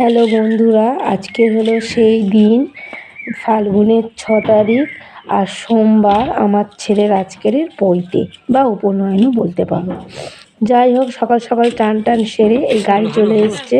Hello বন্ধুরা, আজকে হলো সেই দিন, ফাল্গুনের ছ তারিখ আর সোমবার আমার ছেলের আজকের পৈতে বা উপনয়নও বলতে পারো যাই হোক, সকাল সকাল টান টান সেরে এই গাড়ি চলে এসছে।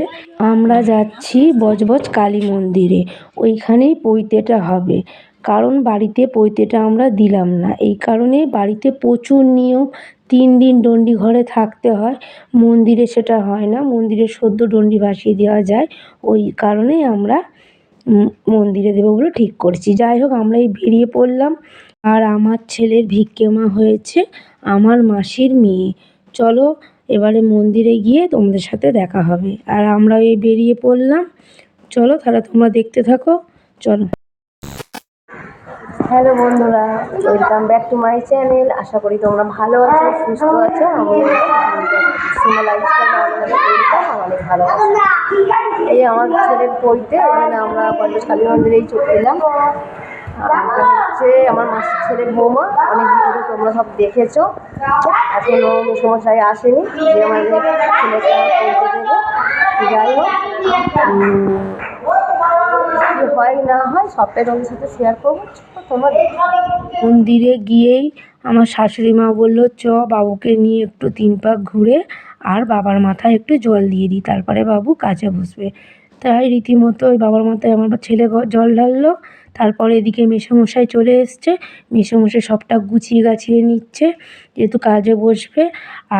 আমরা যাচ্ছি বজবজ কালী মন্দিরে, ওইখানেই পৈতেটা হবে। কারণ বাড়িতে পৈতেটা আমরা দিলাম না, এই কারণে বাড়িতে প্রচুর নিয়ম তিন দিন ডন্ডি ঘরে থাকতে হয়। মন্দিরে সেটা হয় না। মন্দিরে সদ্য ডন্ডি ভাসিয়ে দেওয়া যায়। ওই কারণেই আমরা মন্দিরে দেবো বলে ঠিক করছি। যাই হোক আমরা এই বেরিয়ে পড়লাম। আর আমার ছেলের ভিক্ষে মা হয়েছে, আমার মাসির মেয়ে। চলো, এবারে মন্দিরে গিয়ে তোমাদের সাথে দেখা হবে। আর আমরা এই বেরিয়ে পড়লাম। চলো, তাহলে তোমরা দেখতে থাকো। চলো। হ্যালো বন্ধুরা welcome back to my channel আশা করি তোমরা ভালো আছো, সুস্থ আছো। অনেক এই আমার ছেলের বইতে, এখানে আমরা পঞ্চাশ কালী মন্দিরেই চলে এলাম হচ্ছে আমার মাসির ছেলের বৌমা। অনেক ভিডিও তোমরা সব দেখেছ। এখনও সমস্যায় আসেনি। যে আমাদের ছেলেকে পড়তে যাই হোক হয় না হয়, সবটাই তোমাদের সাথে শেয়ার করব। তোমার মন্দিরে গিয়েই আমার শাশুড়ি মা বলল, চ, বাবুকে নিয়ে একটু তিন পাক ঘুরে আর বাবার মাথায় একটু জল দিয়ে দিই, তারপরে বাবু কাজে বসবে। তাই রীতিমতো ওই বাবার মাথায় আমার ছেলে জল ঢাললো। তারপরে এদিকে মেসোমশাই চলে এসছে। মেসোমশাই সবটা গুছিয়ে গাছিয়ে নিচ্ছে, যেহেতু কাজে বসবে।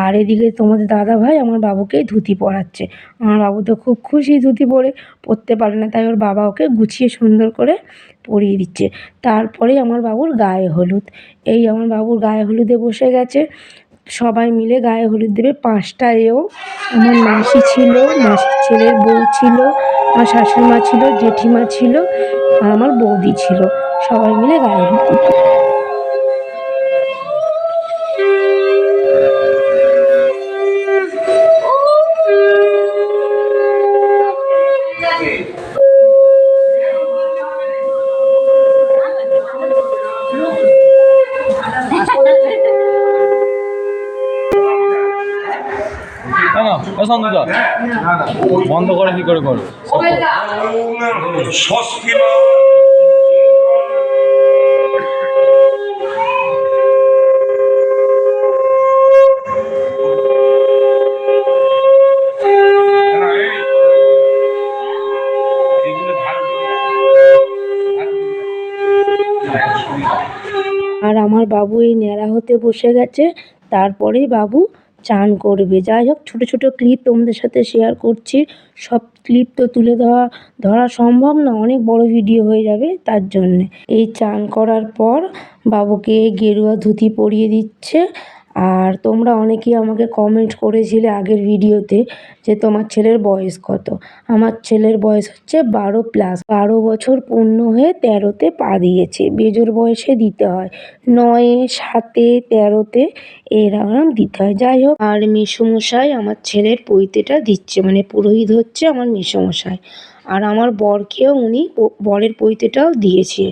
আর এদিকে তোমাদের দাদা ভাই আমার বাবুকে ধুতি পরাচ্ছে। আমার বাবু তো খুব খুশি ধুতি পরে, পরতে পারে না, তাই ওর বাবা ওকে গুছিয়ে সুন্দর করে পরিয়ে দিচ্ছে। তারপরে আমার বাবুর গায়ে হলুদ। এই আমার বাবুর গায়ে হলুদে বসে গেছে। সবাই মিলে গায়ে হলুদ দেবে। পাঁচটা এও আমার মাসি ছিল, মাসির ছেলের বউ ছিল। আমার শাশুড়ি মা ছিল জেঠিমা ছিল আর আমার বৌদি ছিল। সবাই মিলে গায়ে না না সন্ধ্যা বন্ধ করে কি করে করো? আর আমার বাবু এই ন্যাড়া হতে বসে গেছে তারপরেই বাবু চান করবে। যাই হোক, ছোটো ছোটো ক্লিপ তোমাদের সাথে শেয়ার করছি। সব ক্লিপ তো তুলে ধরা ধরা সম্ভব না, অনেক বড় ভিডিও হয়ে যাবে তার জন্যে। এই চান করার পর বাবুকে গেরুয়া ধুতি পরিয়ে দিচ্ছে। আর তোমরা অনেকেই আমাকে কমেন্ট করেছিলে আগের ভিডিওতে যে তোমার ছেলের বয়স কত। আমার ছেলের বয়স হচ্ছে বারো প্লাস বারো বছর পূর্ণ হয়ে তেরোতে পা দিয়েছে। বেজোর বয়সে দিতে হয়। নয়ে সাতে তেরোতে এরকম দিতে হয়। যাই হোক, আর মেসোমশাই আমার ছেলের পৈতেটা দিচ্ছে মানে পুরোহিত হচ্ছে আমার মেসোমশাই। আর আমার বরকেও উনি বরের পৈতেটাও দিয়েছে।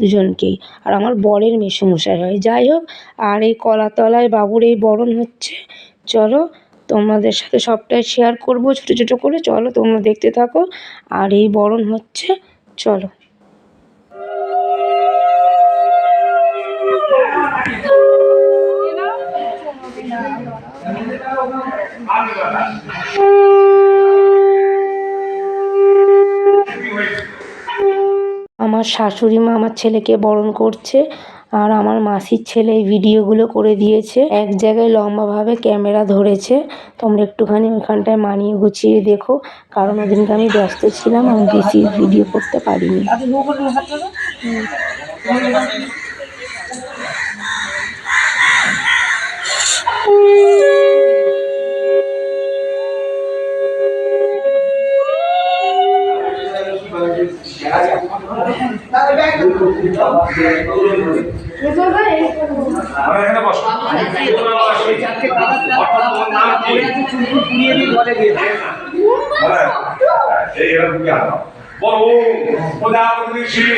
দুজনকেই। আর আমার বরের মেসোমশাই হয়। যাই হোক, আর এই কলাতলায় বাবুর এই বরণ হচ্ছে। চলো, তোমাদের সাথে সবটাই শেয়ার করব ছোটো ছোটো করে। চলো, তোমরা দেখতে থাকো। আর এই বরণ হচ্ছে, চলো। আমার শাশুড়ি মা আমার ছেলেকে বরণ করছে আর আমার মাসির ছেলে এই ভিডিওগুলো করে দিয়েছে। এক জায়গায় লম্বাভাবে ক্যামেরা ধরেছে। তোমরা একটুখানি ওইখানটায় মানিয়ে গুছিয়ে দেখো। কারণ ওদিনকে আমি ব্যস্ত ছিলাম, আমি বেশি ভিডিও করতে পারিনি। আমরা এখানে বসো বলো প্রজাপতি শ্রী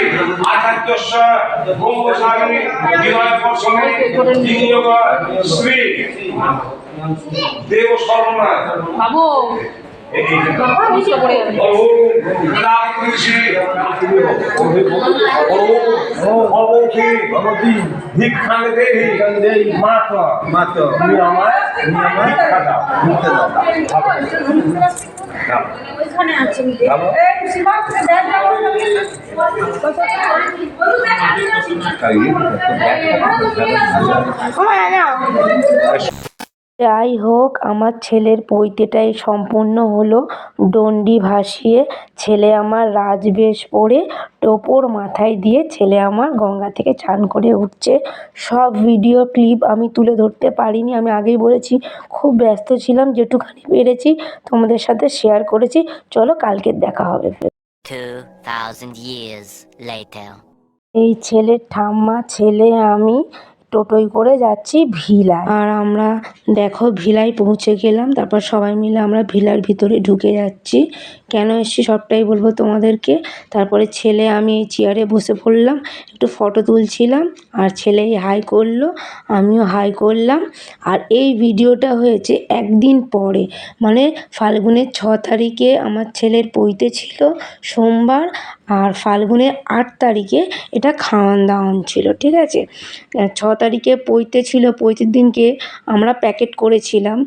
আচার্যস্য ব্রহ্মচারী বিনয় বিনিয়োগ শ্রী দেব বাবু ভিক্ষাং দেহি মাতা মাতা তুমি আমার আমার ভিক্ষা দাও ভিক্ষা যাই হোক আমার ছেলের পৈতেটাই সম্পূর্ণ হলো ডন্ডি ভাসিয়ে ছেলে আমার রাজবেশ পরে টোপর মাথায় দিয়ে ছেলে আমার গঙ্গা থেকে চান করে উঠছে। সব ভিডিও ক্লিপ আমি তুলে ধরতে পারিনি আমি আগেই বলেছি খুব ব্যস্ত ছিলাম যেটুখানি পেরেছি তোমাদের সাথে শেয়ার করেছি। চলো কালকের দেখা হবে। 2,000 years later. এই ছেলের ঠাম্মা ছেলে আমি টোটোয় করে যাচ্ছি ভিলায়। আর আমরা দেখো ভিলায় পৌঁছে গেলাম, তারপর সবাই মিলে আমরা ভিলার ভিতরে ঢুকে যাচ্ছি। কেন এসছি সবটাই বলব তোমাদেরকে? তারপরে ছেলে আমি এই চেয়ারে বসে পড়লাম, একটু ফটো তুলছিলাম, আর ছেলেই হাই করল, আমিও হাই করলাম। আর এই ভিডিওটা হয়েছে একদিন পরে মানে ফাল্গুনের ছ তারিখে আমার ছেলের পৈতে ছিল সোমবার, আর ফাল্গুনের আট তারিখে এটা খাওয়ান দাওয়ান ছিল, ঠিক আছে? ছ তারিখে পৈতে ছিল, পৈতের দিনকে আমরা প্যাকেট করেছিলাম।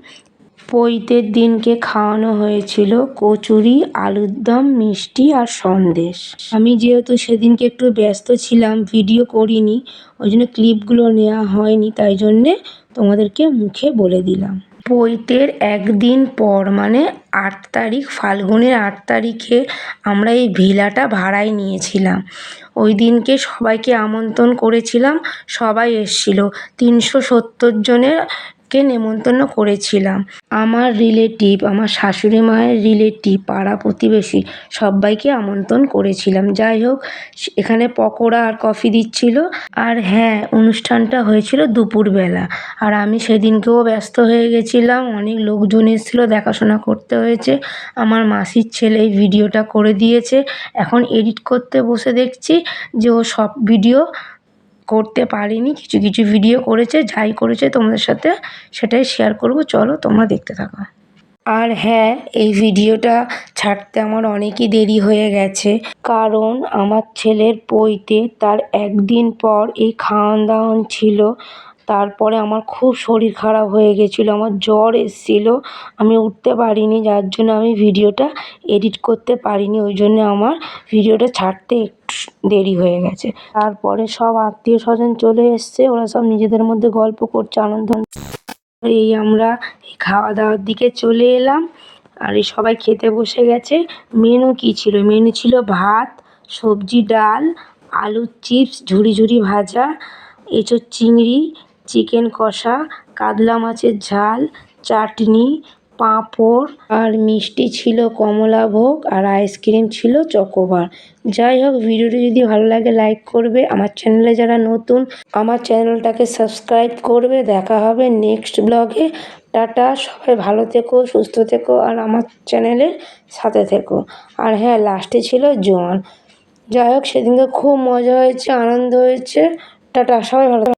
পৈতের দিনকে খাওয়ানো হয়েছিল কচুরি, আলুর দম, মিষ্টি আর সন্দেশ। আমি যেহেতু সেদিনকে একটু ব্যস্ত ছিলাম, ভিডিও করিনি, ওই জন্য ক্লিপগুলো নেওয়া হয়নি, তাই জন্যে তোমাদেরকে মুখে বলে দিলাম। পৈতের একদিন পর মানে আট তারিখ, ফাল্গুনের আট তারিখে আমরা এই ভিলাটা ভাড়ায় নিয়েছিলাম। ওই দিনকে সবাইকে আমন্ত্রণ করেছিলাম, সবাই এসেছিল। তিনশো সত্তর জনের কে নেমন্তন্ন করেছিলাম। আমার রিলেটিভ আমার শাশুড়ি মায়ের রিলেটিভ পাড়া প্রতিবেশী সবাইকে আমন্ত্রণ করেছিলাম। যাই হোক, এখানে পকোড়া আর কফি দিচ্ছিল। আর হ্যাঁ অনুষ্ঠানটা হয়েছিল দুপুরবেলা। আর আমি সেদিনকেও ব্যস্ত হয়ে গেছিলাম। অনেক লোকজন এসেছিল দেখাশোনা করতে হয়েছে। আমার মাসির ছেলে এই ভিডিওটা করে দিয়েছে। এখন এডিট করতে বসে দেখছি যে ও সব ভিডিও করতে পারিনি, কিছু কিছু ভিডিও করেছে, যাই করেছে তোমাদের সাথে সেটাই শেয়ার করব, চলো তোমরা দেখতে থাকো। আর হ্যাঁ এই ভিডিওটা ছাড়তে আমার অনেকই দেরি হয়ে গেছে, কারণ আমার ছেলের বইতে তার একদিন পর এই খাওয়ান দাওয়ান ছিল। তারপরে আমার খুব শরীর খারাপ হয়ে গেছিল, আমার জ্বর এসেছিল, আমি উঠতে পারিনি, যার জন্য আমি ভিডিওটা এডিট করতে পারিনি, ওই জন্য আমার ভিডিওটা ছাড়তে একটু দেরি হয়ে গেছে। তারপরে সব আত্মীয় স্বজন চলে এসছে, ওরা সব নিজেদের মধ্যে গল্প করছে, আনন্দ এই আমরা এই খাওয়া দাওয়ার দিকে চলে এলাম, আর এই সবাই খেতে বসে গেছে। মেনু কী ছিল? মেনু ছিল ভাত, সবজি, ডাল, আলুর চিপস ঝুড়ি ঝুড়ি ভাজা, এঁচোড় চিংড়ি চিকেন কষা, কাতলা মাছের ঝাল, চাটনি, পাঁপড় আর মিষ্টি ছিল কমলাভোগ আর আইসক্রিম ছিল চকোবার। যাই হোক, ভিডিওটি যদি ভালো লাগে, লাইক করবে। আমার চ্যানেলে যারা নতুন, আমার চ্যানেলটাকে সাবস্ক্রাইব করবে। দেখা হবে নেক্সট ব্লগে। টাটা, সবাই ভালো থেকো, সুস্থ থেকো আর আমার চ্যানেলের সাথে থেকো। আর হ্যাঁ লাস্টে ছিল জোয়ান। যাই হোক, সেদিনকে খুব মজা হয়েছে, আনন্দ হয়েছে। টাটা, সবাই ভালো